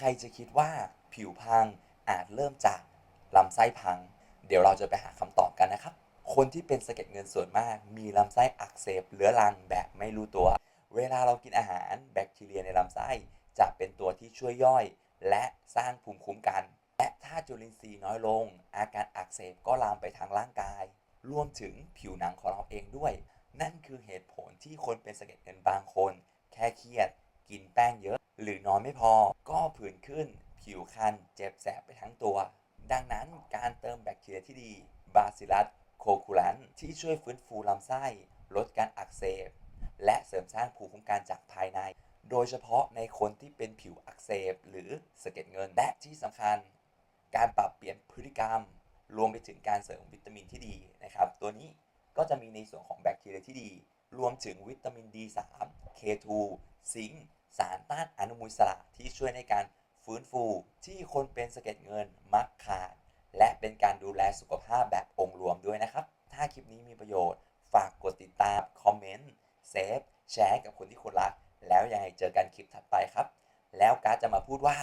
ใครจะคิดว่าผิวพังอาจเริ่มจากลำไส้พัง เดี๋ยวเราจะไปหาคำตอบกันนะครับ คนที่เป็นสะเก็ดเงินส่วนมาก มีลำไส้อักเสบเรื้อรังแบบไม่รู้ตัว เวลาเรากินอาหารแบคทีเรียในลำไส้จะเป็นตัวที่ช่วยย่อย และสร้างภูมิคุ้มกัน และถ้าจุลินทรีย์น้อยลง อาการอักเสบก็ลามไปทางร่างกาย รวมถึงผิวหนังของเราเองด้วย นั่นคือเหตุผลที่คนเป็นสะเก็ดเงินบางคน แค่เครียด กินแป้งเยอะ หรือนอนไม่พอก็ผื่นขึ้น ผิวคัน เจ็บแสบไปทั้งตัว ดังนั้นการเติมแบคทีเรียที่ดีบาซิลัสโคคูลันที่ช่วยฟื้นฟูลำไส้ ลดการอักเสบ และเสริมสร้างภูมิคุ้มกันจากภายใน โดยเฉพาะในคนที่เป็นผิวอักเสบ หรือสะเก็ดเงินและที่สำคัญ การปรับเปลี่ยนพฤติกรรม รวมไปถึงการเสริมวิตามินที่ดีนะครับ ตัวนี้ก็จะมีในส่วนของแบคทีเรียที่ดี รวมถึงวิตามิน D3 K2 ซิงค์ สารต้านอนุมูลอิสระที่ช่วยในการฟื้นฟูที่คนเป็นสะเก็ดเงินมักขาด และเป็นการดูแลสุขภาพแบบองค์รวมด้วยนะครับ ถ้าคลิปนี้มีประโยชน์ ฝากกดติดตาม คอมเมนต์ เซฟ แชร์กับคนที่คุณรัก แล้วยังไงเจอกันคลิปถัดไปครับ แล้วการจะมาพูดว่า